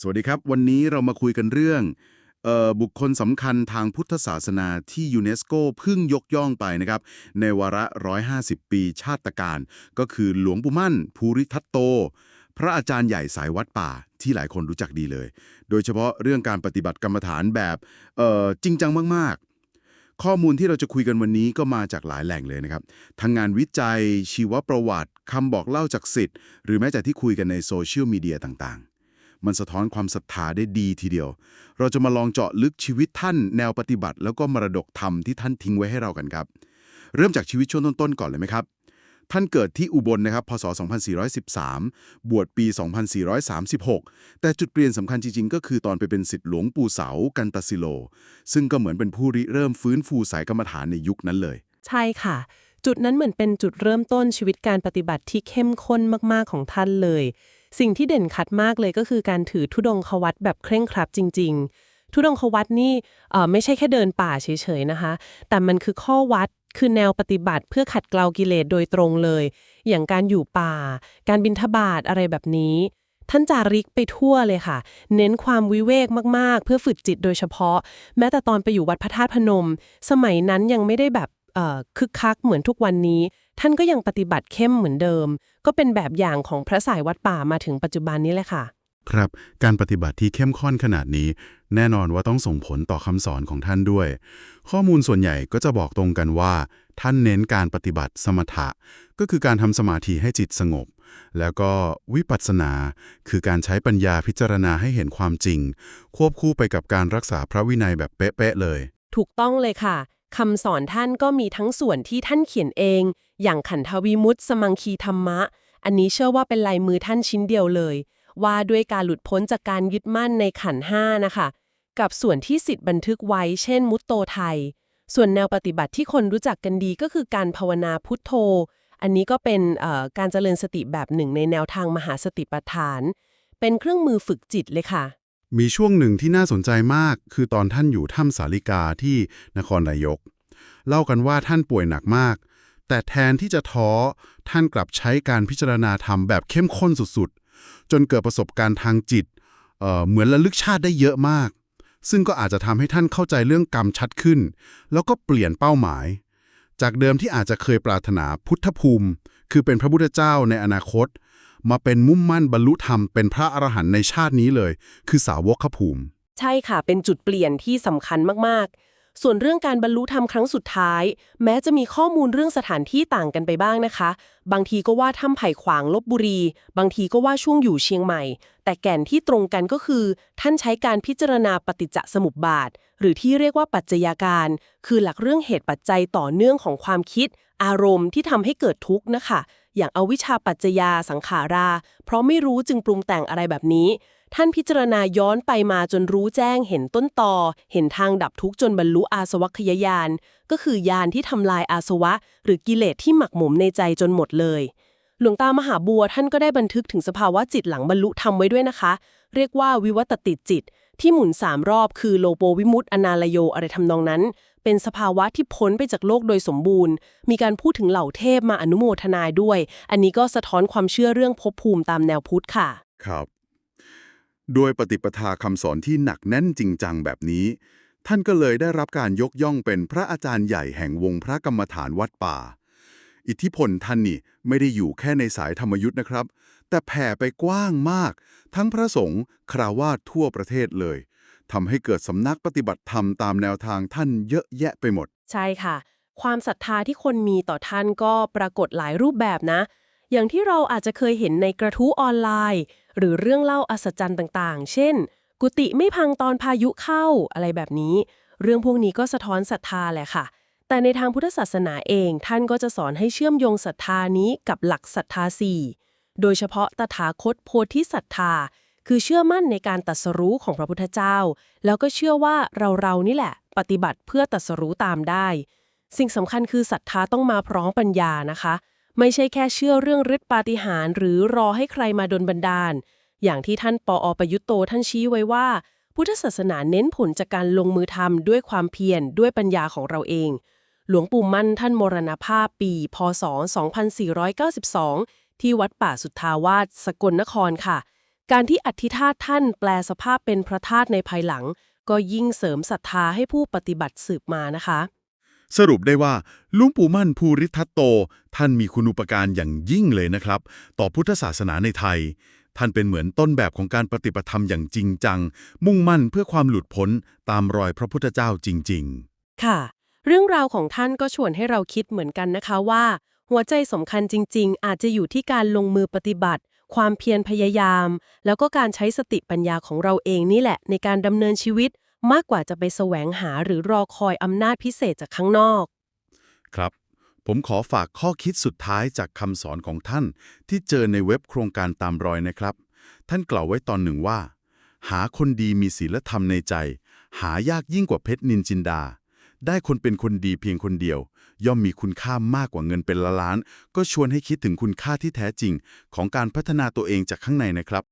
สวัสดีครับ วันนี้เรามาคุยกันเรื่องออบุคคลสำคัญทางพุทธศาสนาที่ยูเนสโกเพิ่งยกย่องไปนะครับ ในวาระ 150 ปีชาติการ ก็คือหลวงปู่มั่น ภูริทัตโต พระอาจารย์ใหญ่สายวัดป่าที่หลายคนรู้จักดีเลย โดยเฉพาะเรื่องการปฏิบัติกรรมฐานแบบจริงจังมาก ๆ ข้อมูลที่เราจะคุยกันวันนี้ก็มาจากหลายแหล่งเลยนะครับทั้งงานวิจัย ชีวประวัติคำบอกเล่าจากสิทธิ์หรือแม้แต่ที่คุยกันในโซเชียลมีเดียต่างๆ มันสะท้อนความศรัทธาได้ดีทีเดียว เราจะมาลองเจาะลึกชีวิตท่านแนวปฏิบัติ แล้วก็มรดกธรรมที่ท่านทิ้งไว้ให้เรากันครับ เริ่มจากชีวิตช่วงต้นๆก่อนเลยไหมครับ ท่านเกิดที่อุบลนะครับ พศ 2413 บวชปี 2436 แต่จุดเปลี่ยนสำคัญจริงๆ ก็คือตอนไปเป็นศิษย์หลวงปู่เสากันตสิโล ซึ่งก็เหมือนเป็นผู้ริเริ่มฟื้นฟูสายกรรมฐานในยุคนั้นเลย ใช่ค่ะจุดนั้นเหมือนเป็นจุดเริ่มต้นชีวิตการปฏิบัติที่เข้มข้นมาก ๆ ของท่านเลย สิ่งที่เด่นชัดมากเลยก็คือการถือธุดงควัตแบบเคร่งครัดจริง ๆ ธุดงควัตนี่ไม่ใช่แค่เดินป่าเฉยๆนะคะ แต่มันคือข้อวัดคือแนวปฏิบัติเพื่อขัดเกลากิเลสโดยตรงเลย อย่างการอยู่ป่า การบินทบาทอะไรแบบนี้ ท่านจาริกไปทั่วเลยค่ะ เน้นความวิเวกมากๆ เพื่อฝึกจิตโดยเฉพาะ แม้แต่ตอนไปอยู่วัดพระธาตุพนม สมัยนั้นยังไม่ได้แบบ คึกคักเหมือนทุกวันนี้ ท่านก็ยังปฏิบัติเข้มเหมือนเดิม ก็เป็นแบบอย่างของพระสายวัดป่ามาถึงปัจจุบันนี้แหละค่ะ ครับการปฏิบัติที่เข้มข้นขนาดนี้ แน่นอนว่าต้องส่งผลต่อคำสอนของท่านด้วย ข้อมูลส่วนใหญ่ก็จะบอกตรงกันว่า ท่านเน้นการปฏิบัติสมถะ ก็คือการทำสมาธิให้จิตสงบ แล้วก็วิปัสสนา คือการใช้ปัญญาพิจารณาให้เห็นความจริง ควบคู่ไปกับการรักษาพระวินัยแบบเป๊ะๆเลย ถูกต้องเลยค่ะ คำสอนท่านก็มีทั้งส่วนที่ท่านเขียนเอง อย่างขันธวิมุตติสมังคีธรรมะ อันนี้เชื่อว่าเป็นลายมือท่านชิ้นเดียวเลย ว่าด้วยการหลุดพ้นจากการยึดมั่นในขันห้านะคะ กับส่วนที่สิทธิ์บันทึกไว้ เช่น มุตโตไทย ส่วนแนวปฏิบัติที่คนรู้จักกันดีก็คือการภาวนาพุทโธ อันนี้ก็เป็นการเจริญสติแบบหนึ่งในแนวทางมหาสติปัฏฐาน เป็นเครื่องมือฝึกจิตเลยค่ะ มีช่วงหนึ่งที่น่าสนใจมาก คือตอนท่านอยู่ถ้ำสาลิกาที่นครนายก เล่ากันว่าท่านป่วยหนักมาก แต่แทนที่จะท้อท่านกลับใช้การพิจารณาธรรมแบบเข้มข้นสุดๆ จนเกิดประสบการณ์ทางจิตเเหมือนระลึกชาติได้เยอะมาก ซึ่งก็อาจจะทำให้ท่านเข้าใจเรื่องกรรมชัดขึ้น แล้วก็เปลี่ยนเป้าหมาย จากเดิมที่อาจจะเคยปรารถนาพุทธภูมิ คือเป็นพระพุทธเจ้าในอนาคต มาเป็นมุ่งมั่นบรรลุธรรมเป็นพระอรหันต์ในชาตินี้เลย คือสาวกขภูมิ ใช่ค่ะ เป็นจุดเปลี่ยนที่สำคัญมากๆ ส่วนเรื่องการบรรลุธรรมครั้งสุดท้าย แม้จะมีข้อมูลเรื่องสถานที่ต่างกันไปบ้างนะคะ บางทีก็ว่าถ้ำไผ่ขวางลบบุรี บางทีก็ว่าช่วงอยู่เชียงใหม่ แต่แก่นที่ตรงกันก็คือ ท่านใช้การพิจารณาปฏิจจสมุปบาท หรือที่เรียกว่าปัจจัยาการ คือหลักเรื่องเหตุปัจจัยต่อเนื่องของความคิด อารมณ์ที่ทำให้เกิดทุกข์นะคะ อย่างอวิชชาปัจจยาสังขารา เพราะไม่รู้จึงปรุงแต่งอะไรแบบนี้ ท่านพิจารณาย้อนไปมาจนรู้แจ้งเห็นต้นตอเห็นทางดับทุกข์จนบรรลุอาสวัคยายาน ก็คือยานที่ทำลายอาสวะ หรือกิเลสที่หมักหมมในใจจนหมดเลย หลวงตามหาบัวท่านก็ได้บันทึกถึงสภาวะจิตหลังบรรลุธรรมไว้ด้วยนะคะ เรียกว่าวิวัตติจิต ที่หมุนสามรอบคือโลโปวิมุตติอนาลโยอะไรทำนองนั้น เป็นสภาวะที่พ้นไปจากโลกโดยสมบูรณ์ มีการพูดถึงเหล่าเทพมาอนุโมทนาด้วย อันนี้ก็สะท้อนความเชื่อเรื่องภพภูมิตามแนวพุทธค่ะ ครับ โดยปฏิปทาคำสอนที่หนักแน่นจริงจังแบบนี้ ท่านก็เลยได้รับการยกย่องเป็นพระอาจารย์ใหญ่แห่งวงพระกรรมฐานวัดป่า อิทธิพลท่านนี่ไม่ได้อยู่แค่ในสายธรรมยุทธ์นะครับ แต่แผ่ไปกว้างมาก ทั้งพระสงฆ์คราวาสทั่วประเทศเลยทำให้เกิดสำนักปฏิบัติธรรมตามแนวทางท่านเยอะแยะไปหมด ใช่ค่ะ ความศรัทธาที่คนมีต่อท่านก็ปรากฏหลายรูปแบบนะ อย่างที่เราอาจจะเคยเห็นในกระทู้ออนไลน์ หรือเรื่องเล่าอัศจรรย์ต่างๆ เช่น กุฏิไม่พังตอนพายุเข้าอะไรแบบนี้ เรื่องพวกนี้ก็สะท้อนศรัทธาแหละค่ะ แต่ในทางพุทธศาสนาเองท่านก็จะสอนให้เชื่อมโยงศรัทธานี้กับหลักศรัทธาสี่โดยเฉพาะตถาคตโพธิศรัทธา คือเชื่อมั่นในการตรัสรู้ของพระพุทธเจ้า แล้วก็เชื่อว่าเราเรานี่แหละ ปฏิบัติเพื่อตรัสรู้ตามได้ สิ่งสำคัญคือศรัทธาต้องมาพร้อมปัญญานะคะ ไม่ใช่แค่เชื่อเรื่องฤทธิปาฏิหาริย์หรือรอให้ใครมาดลบันดาล อย่างที่ท่านปออประยุตโตท่านชี้ไว้ว่า พุทธศาสนาเน้นผลจากการลงมือทำด้วยความเพียรด้วยปัญญาของเราเอง หลวงปู่มั่นท่านมรณภาพปี พศ 2492 ที่วัดป่าสุทธาวาสสกลนครค่ะ การที่อธิธาท่านแปลสภาพเป็นพระธาตุในภายหลัง ก็ยิ่งเสริมศรัทธาให้ผู้ปฏิบัติสืบมานะคะ สรุปได้ว่าลุงปู่มั่นภูริทัตโต ท่านมีคุณูปการอย่างยิ่งเลยนะครับ ต่อพุทธศาสนาในไทย ท่านเป็นเหมือนต้นแบบของการปฏิบัติธรรมอย่างจริงจัง มุ่งมั่นเพื่อความหลุดพ้นตามรอยพระพุทธเจ้าจริง ๆ ค่ะ เรื่องราวของท่านก็ชวนให้เราคิดเหมือนกันนะคะว่า หัวใจสำคัญจริง ๆ อาจจะอยู่ที่การลงมือปฏิบัติ ความเพียรพยายาม แล้วก็การใช้สติปัญญาของเราเองนี่แหละในการดำเนินชีวิต มากกว่าจะไปแสวงหาหรือรอคอยอำนาจพิเศษจากข้างนอก ครับ ผมขอฝากข้อคิดสุดท้ายจากคำสอนของท่าน ที่เจอในเว็บโครงการตามรอยนะครับ ท่านกล่าวไว้ตอนหนึ่งว่า หาคนดีมีศีลธรรมในใจ หายากยิ่งกว่าเพชรนินจินดา ได้คนเป็นคนดีเพียงคนเดียว ย่อมมีคุณค่ามากกว่าเงินเป็นล้าน ก็ชวนให้คิดถึงคุณค่าที่แท้จริง ของการพัฒนาตัวเองจากข้างในนะครับ